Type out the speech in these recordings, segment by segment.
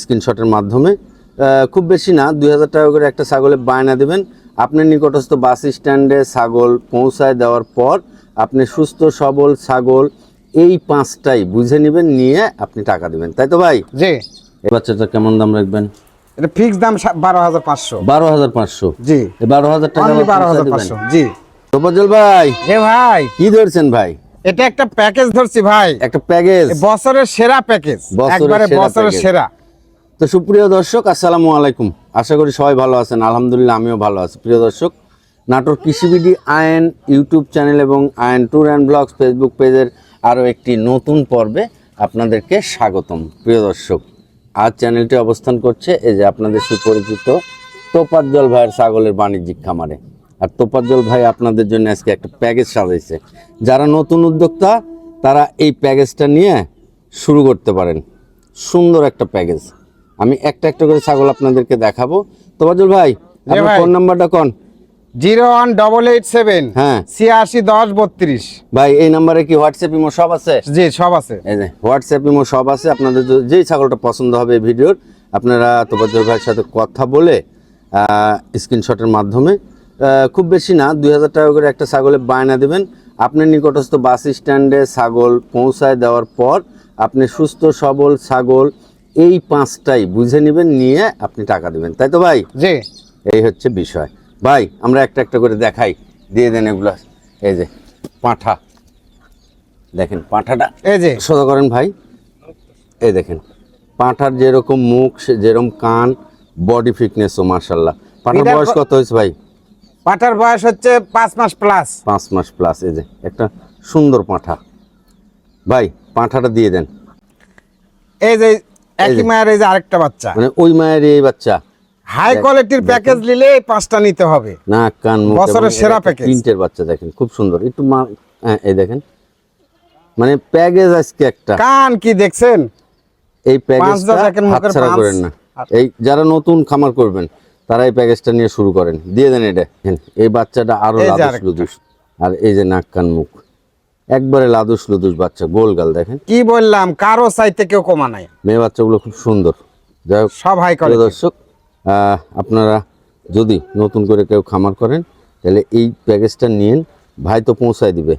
স্ক্রিনশটের মাধ্যমে। খুব বেশি না দুই হাজার টাকা করে একটা ছাগলের বায়না দেবেন। আপনার নিকটস্থ বাস স্ট্যান্ডে ছাগল পৌঁছায় দেওয়ার পর আপনি সুস্থ সবল ছাগল এই পাঁচটাই বুঝে নেবেন নিয়ে আপনি টাকা দেবেন। তাই তো ভাই? জি। এই বাচ্চাটা কেমন দাম রাখবেন? এটা ফিক্স দাম বারো হাজার পাঁচশো। বারো হাজার পাঁচশো? জি। বারো হাজার টাকা বারো হাজার। পাঁচশো। জি। ভাই এ ভাই। কি ধরছেন ভাই? এটা একটা প্যাকেজ ধরছি ভাই। একটা প্যাকেজ। বছরের সেরা প্যাকেজ। একবারে বছরের সেরা। তো সুপ্রিয় দর্শক আসসালামু আলাইকুম। আশা করি সবাই ভালো আছেন। আলহামদুলিল্লাহ আমিও ভালো আছি। প্রিয় দর্শক নাটোর কৃষিবিডি আয়ন ইউটিউব চ্যানেল এবং Ayon tour and blogs Facebook পেজের আরও একটি নতুন পর্বে আপনাদেরকে স্বাগতম। প্রিয় দর্শক আজ চ্যানেলটি অবস্থান করছে এই যে আপনাদের সুপরিচিত তোপাজ্জল ভাইয়ের ছাগলের বাণিজ্যিক খামারে। আর তোপাজ্জল ভাই আপনাদের জন্য আজকে একটা প্যাকেজ সাজাইছে। যারা নতুন উদ্যোক্তা তারা এই প্যাকেজটা নিয়ে শুরু করতে পারেন। সুন্দর একটা প্যাকেজ। আমি একটা একটা করে ছাগল আপনাদেরকে দেখাবো। তোবাজুল ভাই আপনার ফোন নাম্বারটা কোন? Zero one double eight seven হ্যাঁ। ছিয়াশি দশ বত্রিশ। ভাই এই নাম্বারে কি হোয়াটসঅ্যাপ ইমো সব আছে? জি সব আছে। এই যে হোয়াটসঅ্যাপ ইমো সব আছে। আপনাদের যেই ছাগলটা পছন্দ হবে এই ভিডিওর আপনারা তোবাজুল ভাইয়ের সাথে কথা বলে স্ক্রিনশটের মাধ্যমে খুব বেশি না দুই হাজার টাকা করে একটা ছাগলের বায়না দেবেন। আপনার নিকটস্থ বাস স্ট্যান্ডে ছাগল পৌঁছায় দেওয়ার পর আপনি সুস্থ সবল ছাগল এই পাঁচটাই বুঝে নেবেন নিয়ে আপনি টাকা দেবেন। তাই তো ভাই? জি। এই হচ্ছে বিষয়। ভাই আমরা একটা একটা করে দেখাই। দিয়ে দেন এগুলো। এই যে পাঁঠা। দেখেন পাঁঠাটা এই যে। সোজা করেন ভাই। এই দেখেন পাঁঠার যেরকম মুখ সে- যেরকম কান বডি ফিটনেসও মার্শাল্লাহ পাঁঠার বয়স কত হয়েছে ভাই? পাটার বয়স হচ্ছে পাঁচ মাস প্লাস পাঁচ মাস প্লাস এই যে একটা সুন্দর পাঁঠা। ভাই পাঁঠাটা দিয়ে দেন। এই যে একই মায়ের এই যে আরেকটা বাচ্চা। মানে ওই মায়ের এই বাচ্চা। হাই কোয়ালিটির প্যাকেজ নিলে এই পাঁচটা নিতে হবে। না কান বছরের সেরা প্যাকেজ। প্রিন্টের বাচ্চা দেখেন খুব সুন্দর। একটু মা- হ্যাঁ, এই দেখেন। মানে প্যাকেজ আজকে একটা। কান কি দেখছেন? এই প্যাকেজটা হাতছাড়া। করেন না। এই যারা নতুন খামার করবেন তারা এই প্যাকেজটা নিয়ে শুরু করেন। দিয়ে দেন এটা। এই বাচ্চাটা আরও লাদুস লুদুস। আর এই যে নাক কান মুখ। একবারে লাদুস লুদুস বাচ্চা গোল গাল দেখেন। কি বললাম কারও চাইতে কেউ কমা নাই। মেয়ে বাচ্চাগুলো খুব সুন্দর। যাই হোক সব হাই কোয়ালিটি দর্শক আহ, আপনারা যদি নতুন করে কেউ খামার করেন তাহলে এই প্যাকেজটা নিন ভাই তো পৌঁছায় দিবে।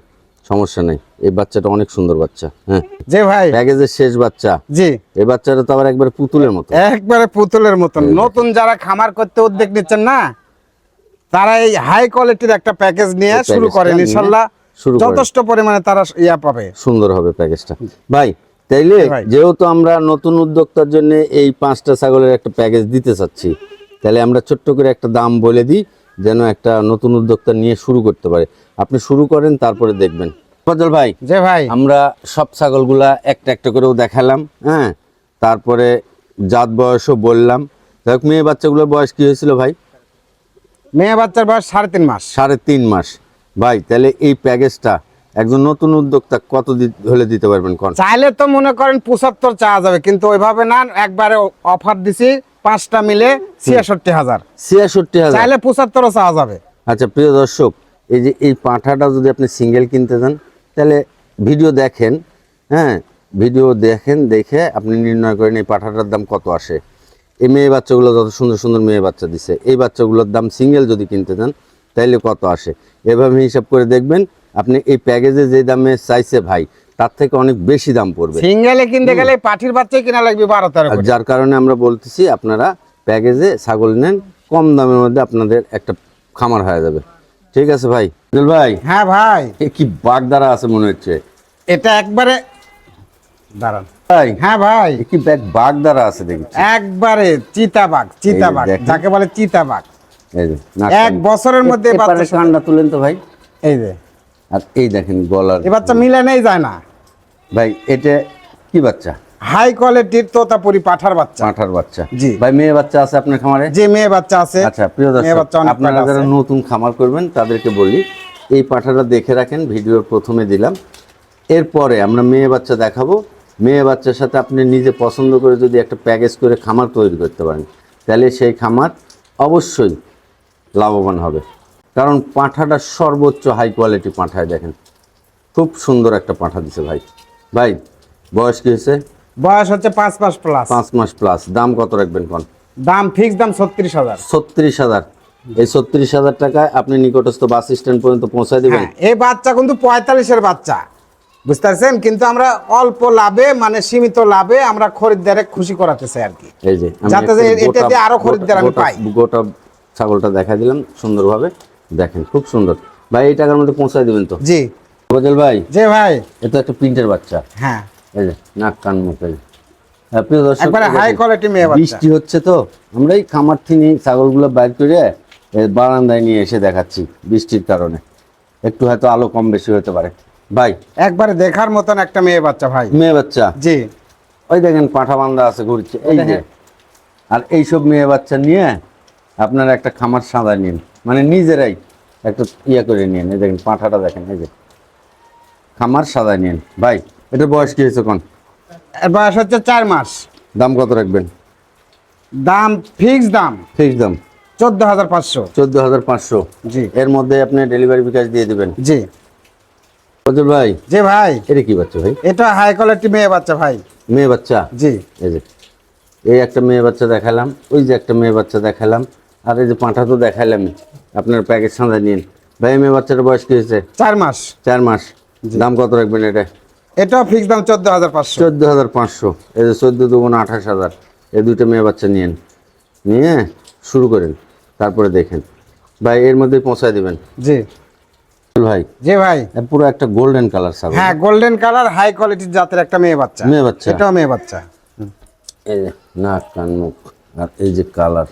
সমস্যা নেই। এই বাচ্চাটা অনেক সুন্দর বাচ্চা হ্যাঁ। যে ভাই। প্যাকেজের শেষ বাচ্চা। জি। এই বাচ্চাটা তো আবার একবার পুতুলের মতো একবারে পুতুলের মতন। নতুন যারা খামার করতে উদ্যোগ নিচ্ছেন না তারা এই হাই কোয়ালিটির একটা প্যাকেজ নিয়ে শুরু করেন শুরু যথেষ্ট পরিমাণে তারা ইয়া পাবে। সুন্দর হবে প্যাকেজটা ভাই তাইলে যেহেতু আমরা নতুন উদ্যোক্তার জন্য এই পাঁচটা ছাগলের একটা প্যাকেজ দিতে চাচ্ছি তাহলে আমরা ছোট্ট করে একটা দাম বলে দিই। যেন একটা নতুন উদ্যোক্তা নিয়ে শুরু করতে পারে। আপনি শুরু করেন তারপরে দেখবেন। ফজল ভাই যে ভাই। আমরা সব ছাগলগুলা একটা একটা করেও দেখালাম হ্যাঁ? তারপরে জাত বয়সও বললাম। যাই মেয়ে বাচ্চাগুলোর বয়স কি হয়েছিল ভাই? মেয়ে বাচ্চার বয়স সাড়ে তিন মাস। সাড়ে তিন মাস। ভাই তাহলে এই প্যাকেজটা একজন নতুন উদ্যোক্তা কত হলে দিতে পারবেন কোন? চাইলে তো মনে করেন পঁচাত্তর চাওয়া যাবে কিন্তু ওইভাবে না একবারে অফার দিছি পাঁচটা মিলে ছিয়াষট্টি হাজার। ছিয়াষট্টি হাজার। চাইলে পঁচাত্তরও চাওয়া যাবে। আচ্ছা প্রিয় দর্শক এই যে এই পাঁঠাটা যদি আপনি সিঙ্গেল কিনতে চান তাহলে ভিডিও দেখেন হ্যাঁ ভিডিও দেখেন দেখে আপনি নির্ণয় করেন এই পাঁঠাটার দাম কত আসে। এই মেয়ে বাচ্চাগুলো যত সুন্দর সুন্দর মেয়ে বাচ্চা দিছে এই বাচ্চাগুলোর দাম সিঙ্গেল যদি কিনতে চান তাইলে কত আসে? এভাবে হিসাব করে দেখবেন আপনি এই প্যাকেজে যে দামে চাইছে ভাই তার থেকে অনেক বেশি দাম পড়বে। সিঙ্গেলে কিনতে গেলে পাঠির বাচ্চাই কিনা লাগবে বারো তেরো যার কারণে আমরা বলতেছি আপনারা প্যাকেজে ছাগল নেন কম দামের মধ্যে আপনাদের একটা খামার হয়ে যাবে। ঠিক আছে ভাই? ভাই? হ্যাঁ ভাই। কি বাগদারা আছে মনে হচ্ছে। এটা একবারে দাঁড়ান। ভাই? হ্যাঁ ভাই। কি বাগদারা আছে একবারে চিতাবাগ চিতাবাগ যাকে বলে চিতাবাগ এক বছরের মধ্যে বাচ্চা- কানটা তুলেন তো ভাই। এই যে। আর এই দেখেন গলার এই বাচ্চা মিলে নেই যায় না। ভাই এটা কি বাচ্চা? হাই কোয়ালিটির তোতাপুরি পাঠার বাচ্চা। পাঁঠার বাচ্চা। জি। ভাই মেয়ে বাচ্চা আছে আপনার খামারে? যে মেয়ে বাচ্চা আছে। আচ্ছা প্রিয় দর্শক বাচ্চা আপনারা যারা নতুন খামার করবেন তাদেরকে বলি এই পাঠাটা দেখে রাখেন ভিডিওর প্রথমে দিলাম। এরপরে আমরা মেয়ে বাচ্চা দেখাবো। মেয়ে বাচ্চার সাথে আপনি নিজে পছন্দ করে যদি একটা প্যাকেজ করে খামার তৈরি করতে পারেন তাহলে সেই খামার অবশ্যই লাভবান হবে। কারণ পাঁঠাটা সর্বোচ্চ হাই কোয়ালিটি পাঁঠায় দেখেন। খুব সুন্দর একটা পাঁঠা দিছে ভাই। ভাই বয়স কি হয়েছে? বয়স হচ্ছে পাঁচ মাস প্লাস পাঁচ মাস প্লাস দাম কত রাখবেন কোন? দাম ফিক্স দাম ছত্রিশ হাজার। ছত্রিশ হাজার। এই ছত্রিশ হাজার টাকায় আপনি নিকটস্থ বাস স্ট্যান্ড পর্যন্ত পৌঁছায় দিবেন? হ্যাঁ এই বাচ্চা কিন্তু পঁয়তাল্লিশের বাচ্চা। বুঝতে পারছেন কিন্তু আমরা অল্প লাভে মানে সীমিত লাভে আমরা খরিদ্দারে খুশি করাতে চাই আর কি। এই যে যাতে এটাতে আরও খরিদ্দার আমি পাই। গোটা ছাগলটা দেখা দিলাম সুন্দরভাবে। দেখেন খুব সুন্দর। ভাই এই টাকার মধ্যে পৌঁছায় দেবেন তো? জি। বজল ভাই? জি ভাই। এটা একটা প্রিন্টের বাচ্চা। হ্যাঁ। এই যে নাক কান মুখ এই যে। হ্যাঁ, প্রিয় দর্শক হাই কোয়ালিটি মেয়ে বাচ্চা। বৃষ্টি হচ্ছে তো? আমরা এই খামার থেকে ছাগলগুলো বাইর করে বারান্দায় নিয়ে এসে দেখাচ্ছি বৃষ্টির কারণে। একটু হয়তো আলো কম বেশি হতে পারে। ভাই। একবারে দেখার মতন একটা মেয়ে বাচ্চা ভাই। মেয়ে বাচ্চা? জি। ওই দেখেন পাঁঠা বান্ধা আছে ঘুরছে। এই যে। আর এইসব মেয়ে বাচ্চা নিয়ে আপনারা একটা খামার সাঁদা নিন। মানে নিজেরাই একটা ইয়ে করে নিন এই দেখেন পাঁঠাটা দেখেন এই যে। খামার সাদা নিন ভাই এটা বয়স কি হয়েছে কোন? বয়স হচ্ছে চার মাস। দাম কত রাখবেন? দাম ফিক্স দাম। ফিক্স দাম। চোদ্দ হাজার পাঁচশো। চোদ্দ হাজার পাঁচশো। জি। এর মধ্যে আপনি ডেলিভারি বিকাশ দিয়ে দেবেন। জি। ফজল ভাই। জি ভাই। এটা কি বাচ্চা ভাই? এটা হাই কোয়ালিটি মেয়ে বাচ্চা ভাই। মেয়ে বাচ্চা? জি। এই যে এই একটা মেয়ে বাচ্চা দেখালাম ওই যে একটা মেয়ে বাচ্চা দেখালাম। আর এই যে পাঁঠা তো দেখালামই আপনার প্যাকেজ সাঁদা নিন। ভাই মেয়ে বাচ্চাটার বয়স কি হয়েছে? চার মাস। চার মাস। দাম কত রাখবেন এটা? এটাও ফিক্স দাম চোদ্দ হাজার পাঁচশো। চোদ্দ হাজার পাঁচশো। এই যে চোদ্দ দুগুণ আঠাশ হাজার। এই দুটো মেয়ে বাচ্চা নিয়েন। নিয়ে শুরু করেন। তারপরে দেখেন। ভাই এর মধ্যে পৌঁছায় দিবেন। জি। ভাই। জি ভাই। পুরো একটা গোল্ডেন কালার ছাগল। হ্যাঁ গোল্ডেন কালার হাই কোয়ালিটির জাতের একটা মেয়ে বাচ্চা। মেয়ে বাচ্চা। এটাও মেয়ে বাচ্চা। এই যে নাক কান মুখ আর এই যে কালার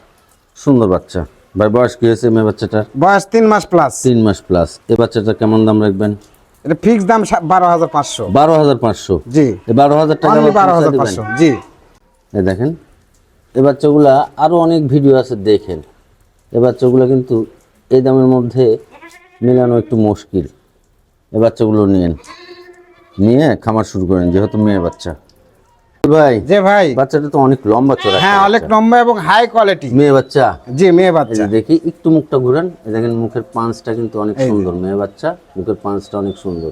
সুন্দর বাচ্চা। ভাই বয়স কি হয়েছে মেয়ে বাচ্চাটার? বয়স তিন মাস প্লাস তিন মাস প্লাস এই বাচ্চাটা কেমন দাম রাখবেন? এটা ফিক্স দাম বারো হাজার পাঁচশো। বারো হাজার পাঁচশো? জি। বারো হাজার টাকা বারো হাজার পাঁচশো। জি। এই দেখেন এই বাচ্চাগুলা আরও অনেক ভিডিও আছে দেখেন। এই বাচ্চাগুলো কিন্তু এই দামের মধ্যে মেলানো একটু মুশকিল। এই বাচ্চাগুলো নিয়েন। নিয়ে খামার শুরু করেন যেহেতু মেয়ে বাচ্চা। ভাই? যে ভাই। বাচ্চাটা তো অনেক লম্বা চড়া হ্যাঁ অনেক লম্বা এবং হাই কোয়ালিটি মেয়ে বাচ্চা? জি মেয়ে বাচ্চা। দেখি একটু মুখটা ঘুরান। দেখেন মুখের পাঁচটা কিন্তু অনেক সুন্দর মেয়ে বাচ্চা। মুখের পাঁচটা অনেক সুন্দর।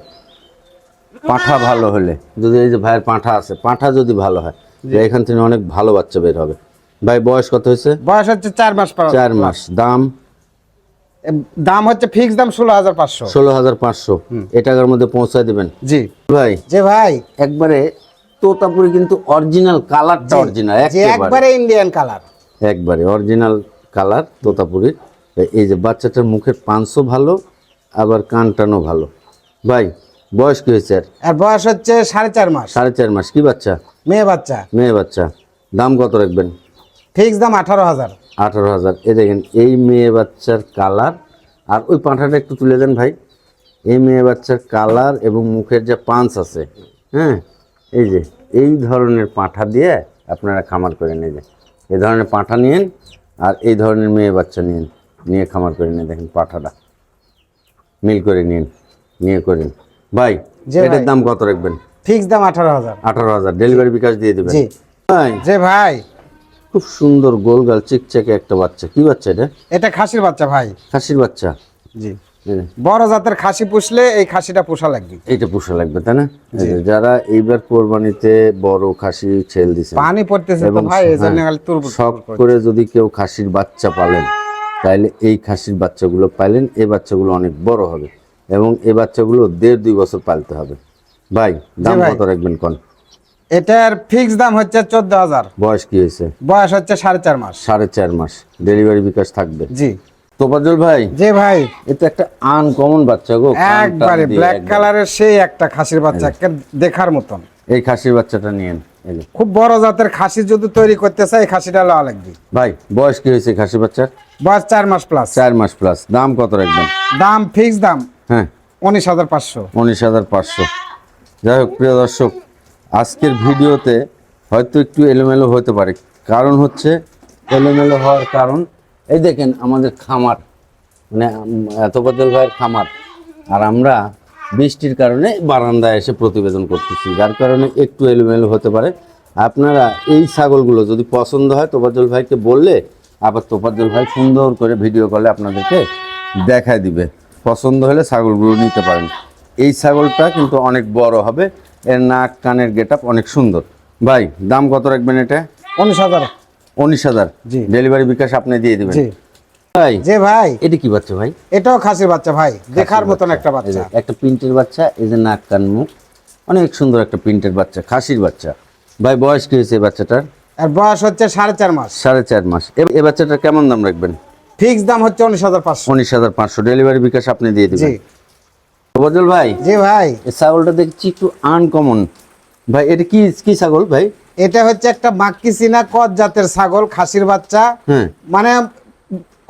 পাঁঠা ভালো হলে। যদি এই যে ভাইয়ের পাঁঠা আছে পাঁঠা যদি ভালো হয় যে এখান থেকে অনেক ভালো বাচ্চা বের হবে। ভাই বয়স কত হয়েছে? বয়স হচ্ছে চার মাস চার মাস। দাম? দাম হচ্ছে ফিক্স দাম ষোলো হাজার পাঁচশো। ষোলো হাজার পাঁচশো। এ টাকার মধ্যে পৌঁছায় দিবেন। জি। ভাই যে ভাই। একবারে তোতাপুরি কিন্তু অরিজিনাল কালারটা অরিজিনাল একবারে। ইন্ডিয়ান কালার একবারে অরিজিনাল কালার তোতাপুরির এই যে বাচ্চাটার মুখের পাঁচশো ভালো আবার কান টানও ভালো। ভাই বয়স কি হয়েছে আর? আর বয়স হচ্ছে সাড়ে চার মাস। সাড়ে চার মাস কি বাচ্চা? মেয়ে বাচ্চা। মেয়ে বাচ্চা। দাম কত রাখবেন? ফিক্স দাম আঠারো হাজার। আঠারো হাজার। এই দেখেন এই মেয়ে বাচ্চার কালার আর ওই পাঁঠাটা একটু তুলে দেন ভাই। এই মেয়ে বাচ্চার কালার এবং মুখের যে পাঞ্চ আছে হ্যাঁ এই যে এই ধরনের পাঁঠা দিয়ে আপনারা খামার করে নিয়ে যান। এই ধরনের পাঁঠা নিন আর এই ধরনের মেয়ে বাচ্চা নিন নিয়ে খামার করে নিয়ে দেখেন পাঁঠাটা। মিল করে নিন নিয়ে করেন ভাই এটার দাম কত রাখবেন? ফিক্স দাম আঠারো হাজার। আঠারো হাজার ডেলিভারি বিকাশ দিয়ে দেবেন। ভাই। যে ভাই। খুব সুন্দর গোলগাল চিকচাকে একটা বাচ্চা। কি বাচ্চা এটা? এটা খাসির বাচ্চা ভাই। খাসির বাচ্চা। জি। বড় জাতের খাসি পুষলে এই খাসিটা পোষা লাগবে। এইটা পোষা লাগবে তাই না? যারা এইবার কোরবানিতে বড় খাসি ছেল দিছে পানি পড়তেছে তো এবং ভাই হ্যাঁ, খালি তুরবুজ শখ করে যদি কেউ খাসির বাচ্চা পালেন তাহলে এই খাসির বাচ্চাগুলো পাইলেন এই বাচ্চাগুলো অনেক বড় হবে এবং এই বাচ্চাগুলো দেড় দুই বছর পালতে হবে। ভাই দাম কত রাখবেন কোন? এটার ফিক্স দাম হচ্ছে চোদ্দ হাজার। বয়স কি হয়েছে? বয়স হচ্ছে সাড়ে চার মাস। সাড়ে চার মাস ডেলিভারি বিকাশ থাকবে? জি। তোপাজল ভাই যে ভাই। এটা একটা আনকমন বাচ্চা গো একবারে ব্ল্যাক কালারের সেই একটা খাসির বাচ্চা দেখার মতন। এই খাসির বাচ্চাটা নিয়েন খুব বড় জাতের খাসি যদি তৈরি করতে চাই খাসিটা লওয়া লাগবে। ভাই বয়স কি হয়েছে খাসি বাচ্চার? বয়স চার মাস প্লাস চার মাস প্লাস দাম কত রাখবেন? দাম ফিক্স দাম। হ্যাঁ। উনিশ হাজার পাঁচশো। উনিশ হাজার পাঁচশো। যাই হোক প্রিয় দর্শক আজকের ভিডিওতে হয়তো একটু এলোমেলো হতে পারে। কারণ হচ্ছে এলোমেলো হওয়ার কারণ এই দেখেন আমাদের খামার মানে উম, এত বদল ভাইয়ের খামার। আর আমরা বৃষ্টির কারণে বারান্দায় এসে প্রতিবেদন করতেছি যার কারণে একটু এলোমেলো হতে পারে। আপনারা এই ছাগলগুলো যদি পছন্দ হয় তোফাজ্জল ভাইকে বললে আবার তোফাজ্জল ভাই সুন্দর করে ভিডিও কলে আপনাদেরকে দেখায় দিবে। পছন্দ হলে ছাগলগুলো নিতে পারেন। এই ছাগলটা কিন্তু অনেক বড় হবে এর নাক কানের গেট অনেক সুন্দর। ভাই দাম কত রাখবেন এটা? উনিশ হাজার। উনিশ হাজার। জি। ডেলিভারি বিকাশ আপনি দিয়ে দিবেন। ভাই যে ভাই। এটা কি বাচ্চা ভাই? এটাও খাসির বাচ্চা ভাই। দেখার মতন একটা বাচ্চা। একটা প্রিন্টের বাচ্চা এই যে নাক কান মুখ অনেক সুন্দর একটা প্রিন্টের বাচ্চা খাসির বাচ্চা। ভাই বয়স কি হয়েছে এই বাচ্চাটার? আর বয়স হচ্ছে সাড়ে চার মাস। সাড়ে চার মাস। এ- এই বাচ্চাটার কেমন দাম রাখবেন? ফিক্স দাম হচ্ছে উনিশ হাজার পাঁচশো। উনিশ হাজার পাঁচশো। ডেলিভারি বিকাশ আপনি দিয়ে জি। দিবেন বজল ভাই জি ভাই। এই ছাগলটা দেখছি একটু আনকমন। ভাই এটা কি কি ছাগল ভাই? এটা হচ্ছে একটা মাক্কি চিনা কদ জাতের ছাগল খাসির বাচ্চা। মানে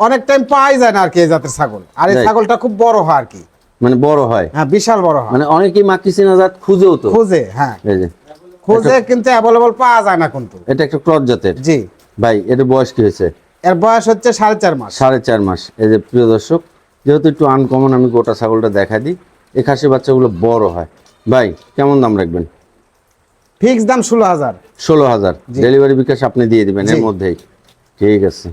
অনেক টাইম পাওয়াই যায় না আর কি এই জাতের ছাগল। আর এই ছাগলটা খুব বড় হয় আর কি। মানে বড় হয়? হ্যাঁ বিশাল বড় হয়। মানে অনেকেই মাকি সিনা জাত খুঁজেও তো। খুঁজে হ্যাঁ। খুঁজে কিন্তু অ্যাভেলেবল পাওয়া যায় না কিন্তু। এটা একটা ক্রস জাতের? জি। ভাই এটা বয়স কি হয়েছে? এর বয়স হচ্ছে সাড়ে চার মাস। সাড়ে চার মাস। এই যে প্রিয় দর্শক যেহেতু একটু আনকমন আমি গোটা ছাগলটা দেখা দিই এই খাসি বাচ্চাগুলো বড় হয়। ভাই কেমন দাম রাখবেন? ফিক্স দাম ষোলো হাজার। ষোলো হাজার। ডেলিভারি বিকাশ আপনি দিয়ে দিবেন এর। মধ্যেই। ঠিক আছে।